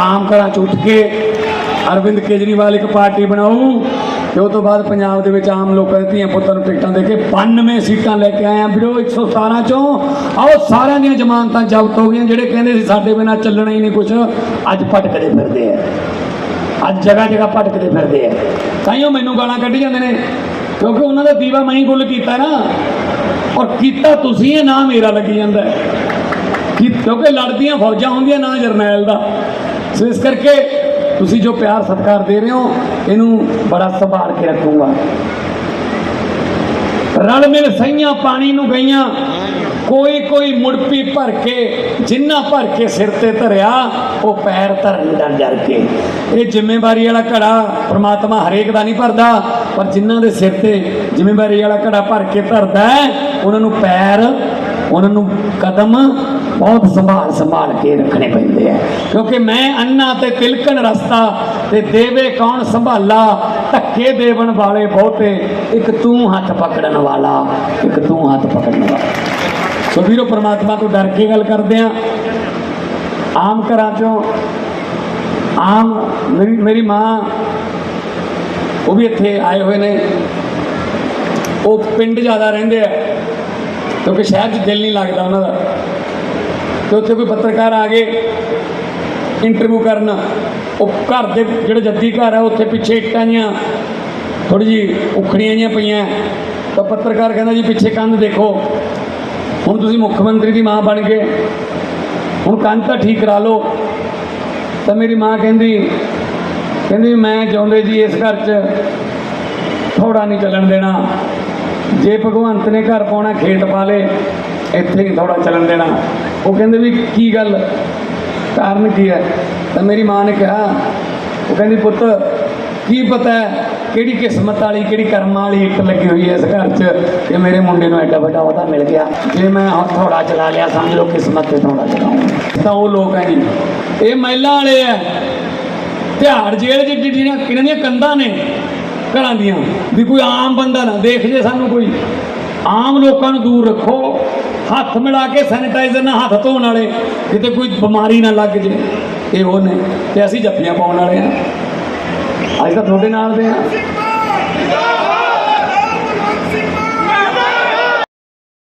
ਆਮ ਘਰਾਂ ਚ ਉੱਠ ਕੇ ਅਰਵਿੰਦ ਕੇਜਰੀਵਾਲ ਇੱਕ ਪਾਰਟੀ ਬਣਾਉ, ਤੇ ਉਹ ਤੋਂ ਬਾਅਦ ਪੰਜਾਬ ਦੇ ਵਿੱਚ ਆਮ ਲੋਕਾਂ ਦੇ ਧੀਆਂ ਪੁੱਤਾਂ ਨੂੰ ਟਿਕਟਾਂ ਦੇ ਕੇ 92 ਸੀਟਾਂ ਲੈ ਕੇ ਆਏ ਆ ਵੀਰੋ 117 ਚੋਂ। ਆਓ ਸਾਰਿਆਂ ਦੀਆਂ ਜ਼ਮਾਨਤਾਂ ਜ਼ਬਤ ਹੋ ਗਈਆਂ, ਜਿਹੜੇ ਕਹਿੰਦੇ ਸੀ ਸਾਡੇ ਬਿਨਾਂ ਚੱਲਣਾ ਹੀ ਨਹੀਂ ਕੁਛ, ਅੱਜ ਭਟਕਦੇ ਫਿਰਦੇ ਆ। ਅੱਜ ਜਗ੍ਹਾ ਜਗ੍ਹਾ ਭਟਕਦੇ ਫਿਰਦੇ ਆ। ਤਾਈਓ ਮੈਨੂੰ ਗਾਲਾਂ ਕੱਢੀ ਜਾਂਦੇ ਨੇ, ਕਿਉਂਕਿ ਉਹਨਾਂ ਦਾ ਦੀਵਾ ਮੈਂ ਹੀ ਗੁੱਲ ਕੀਤਾ ਨਾ। ਔਰ ਕੀਤਾ ਤੁਸੀਂ ਇਹ, ਨਾ ਮੇਰਾ ਲੱਗੀ ਜਾਂਦਾ। ਕਿਉਂਕਿ ਲੜਦੀਆਂ ਫੌਜਾਂ ਹੁੰਦੀਆਂ ਨਾ ਜਰਨੈਲ ਦਾ। ਸੋ ਇਸ ਕਰਕੇ ਤੁਸੀਂ ਜੋ ਪਿਆਰ ਸਤਿਕਾਰ ਦੇ ਰਹੇ ਹੋ, ਇਹਨੂੰ ਬੜਾ ਸੰਭਾਲ ਕੇ ਰੱਖੂਗਾ। ਰਲ ਮਿਲ ਸਈਆਂ ਪਾਣੀ ਨੂੰ ਗਈਆਂ, ਕੋਈ ਕੋਈ ਮੁੜਪੀ ਭਰ ਕੇ, ਜਿੰਨਾ ਭਰ ਕੇ ਸਿਰ ਤੇ ਧਰਿਆ, ਉਹ ਪੈਰ ਧਰਨ ਡਰ ਡਰ ਕੇ। ਇਹ ਜ਼ਿੰਮੇਵਾਰੀ ਵਾਲਾ ਘੜਾ ਪ੍ਰਮਾਤਮਾ ਹਰੇਕ ਦਾ ਨਹੀਂ ਭਰਦਾ, ਪਰ ਜਿਨ੍ਹਾਂ ਦੇ ਸਿਰ ਤੇ ਜ਼ਿੰਮੇਵਾਰੀ ਵਾਲਾ ਘੜਾ ਭਰ ਕੇ ਧਰਦਾ ਉਹਨਾਂ ਨੂੰ ਪੈਰ ਉਹਨਾਂ ਨੂੰ ਕਦਮ ਬਹੁਤ ਸੰਭਾਲ ਸੰਭਾਲ ਕੇ ਰੱਖਣੇ ਪੈਂਦੇ ਆ। ਕਿਉਂਕਿ ਮੈਂ ਅੰਨਾ ਤੇ ਤਿਲਕਣ ਰਸਤਾ ਤੇ ਦੇਵੇ ਕੌਣ ਸੰਭਾਲਾ, ਧੱਕੇ ਦੇਵਣ ਵਾਲੇ ਬਹੁਤੇ, ਇੱਕ ਤੂੰ ਹੱਥ ਪਕੜਨ ਵਾਲਾ, ਇੱਕ ਤੂੰ ਹੱਥ ਪਕੜਨ ਵਾਲਾ। ਸੋ ਵੀਰੋ, ਪ੍ਰਮਾਤਮਾ ਤੋਂ ਡਰ ਕੇ ਗੱਲ ਕਰਦੇ ਆ। ਆਮ ਘਰਾਂ ਚੋਂ, ਆਮ ਮੇਰੀ ਮੇਰੀ ਮਾਂ, ਉਹ ਵੀ ਇੱਥੇ ਆਏ ਹੋਏ ਨੇ। ਉਹ ਪਿੰਡ ਜ਼ਿਆਦਾ ਰਹਿੰਦੇ ਆ। ਕਿਉਂਕਿ ਸ਼ਹਿਰ 'ਚ ਦਿਲ ਨਹੀਂ ਲੱਗਦਾ ਉਹਨਾਂ ਦਾ। ਤੇ ਉੱਥੇ ਕੋਈ ਪੱਤਰਕਾਰ ਆ ਗਏ ਇੰਟਰਵਿਊ ਕਰਨ, ਉਹ ਘਰ ਦੇ ਜਿਹੜੇ ਜੱਦੀ ਘਰ ਆ, ਉੱਥੇ ਪਿੱਛੇ ਇੱਟਾਂ ਜੀਆਂ ਥੋੜੀ ਜੀ ਉਖੜੀਆਂ ਜੀਆਂ ਪਈਆਂ। ਤਾਂ ਪੱਤਰਕਾਰ ਕਹਿੰਦਾ ਜੀ, ਪਿੱਛੇ ਕੰਧ ਦੇਖੋ। ਹੁਣ ਤੁਸੀਂ ਮੁੱਖ ਮੰਤਰੀ ਦੀ ਮਾਂ ਬਣ ਗਏ। ਹੁਣ ਕੰਧ ਤਾਂ ਠੀਕ ਕਰਾ ਲਓ। ਤਾਂ ਮੇਰੀ ਮਾਂ ਕਹਿੰਦੀ ਕਹਿੰਦੀ, ਮੈਂ ਚਾਹੁੰਦੇ ਜੀ ਇਸ ਘਰ 'ਚ ਥੋੜਾ ਨਹੀਂ ਚੱਲਣ ਦੇਣਾ। ਜੇ ਭਗਵੰਤ ਨੇ ਘਰ ਪਾਉਣਾ, ਖੇਤ ਪਾ ਲੇ, ਇੱਥੇ ਨਹੀਂ ਥੋੜਾ ਚੱਲਣ ਦੇਣਾ। ਉਹ ਕਹਿੰਦੇ ਵੀ ਕੀ ਗੱਲ? ਕਾਰਨ ਕੀ ਹੈ? ਤਾਂ ਮੇਰੀ ਮਾਂ ਨੇ ਕਿਹਾ, ਉਹ ਕਹਿੰਦੀ, ਪੁੱਤ, ਕੀ ਪਤਾ ਹੈ ਕਿਹੜੀ ਕਿਸਮਤ ਵਾਲੀ, ਕਿਹੜੀ ਕਰਮਾਂ ਵਾਲੀ ਇੱਕ ਲੱਗੀ ਹੋਈ ਹੈ ਇਸ ਘਰ 'ਚ? ਕਿ ਮੇਰੇ ਮੁੰਡੇ ਨੂੰ ਐਡਾ ਵੱਡਾ ਉਹਦਾ ਮਿਲ ਗਿਆ। ਜੇ ਮੈਂ ਹੁਣ ਥੋੜਾ ਚਲਾ ਲਿਆ, ਸਮਝ ਲਓ ਕਿਸਮਤ ਤੇ ਥੋੜਾ ਚਲਾਉਂਗਾ ਤਾਂ ਉਹ ਲੋਕ ਹੈ ਜੀ ਇਹ ਮਹਿਲਾ ਵਾਲੇ ਹੈ। ਤਿਹਾੜ ਜੇਲ੍ਹ ਜਿੱਡੀ ਜਿਹੜੀਆਂ ਕਿਹਨਾਂ ਦੀਆਂ ਕੰਧਾਂ ਨੇ ਘਰਾਂ ਦੀਆਂ, ਵੀ ਕੋਈ ਆਮ ਬੰਦਾ ਨਾ ਦੇਖ ਜੇ ਸਾਨੂੰ ਕੋਈ। ਆਮ ਲੋਕਾਂ ਨੂੰ ਦੂਰ ਰੱਖੋ, ਹੱਥ ਮਿਲਾ ਕੇ ਸੈਨੀਟਾਈਜ਼ਰ ਨਾਲ ਹੱਥ ਧੋਣ ਵਾਲੇ, ਕਿਤੇ ਕੋਈ ਬਿਮਾਰੀ ਨਾ ਲੱਗ ਜੇ। ਇਹ ਉਹ ਨੇ, ਤੇ ਅਸੀਂ ਜੱਫੀਆਂ ਪਾਉਣ ਵਾਲੇ ਆ। ਅੱਜ ਤਾਂ ਤੁਹਾਡੇ ਨਾਲ ਦੇ ਆ।